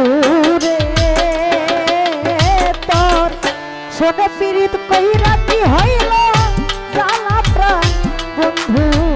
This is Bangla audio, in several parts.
বন্ধু তোর শোনে পীড়িত কইরা কি হইল জ্বালা প্রাণ। বন্ধু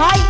ভাই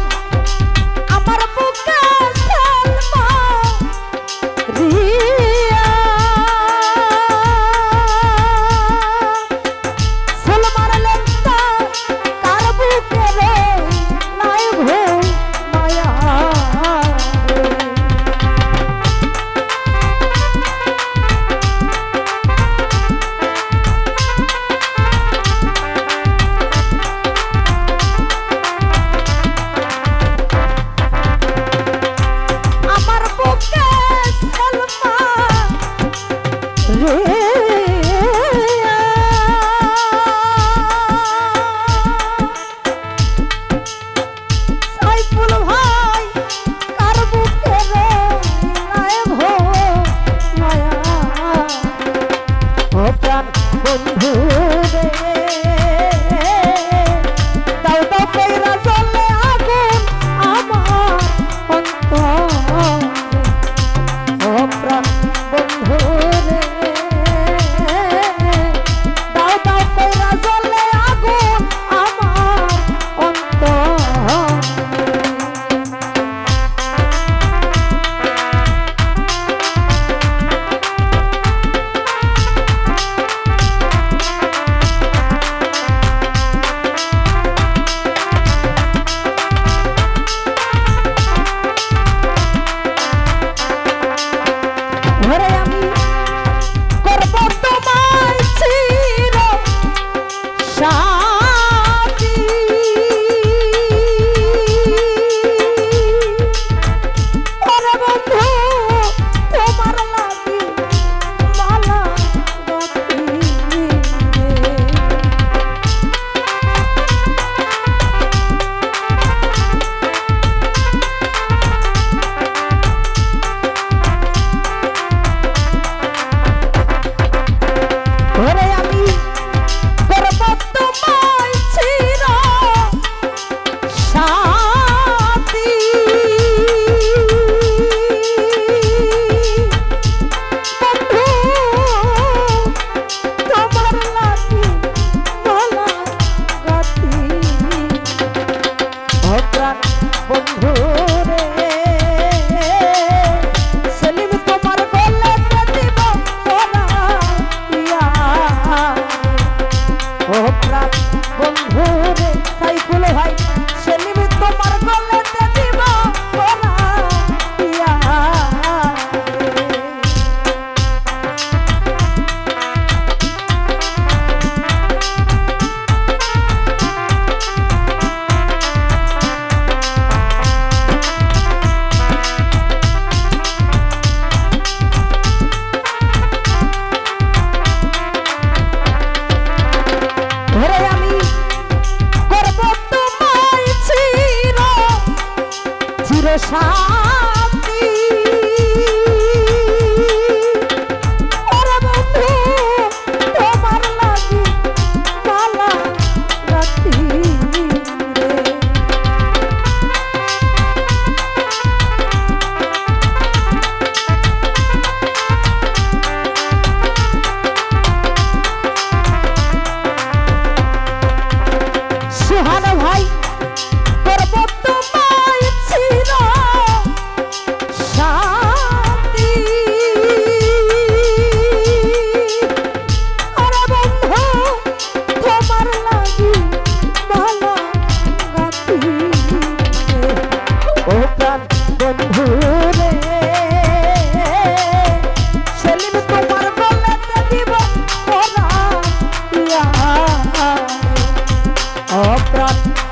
ও প্রাণ বন্ধু রে সাইকুল ভাই।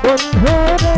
বন্ধু রে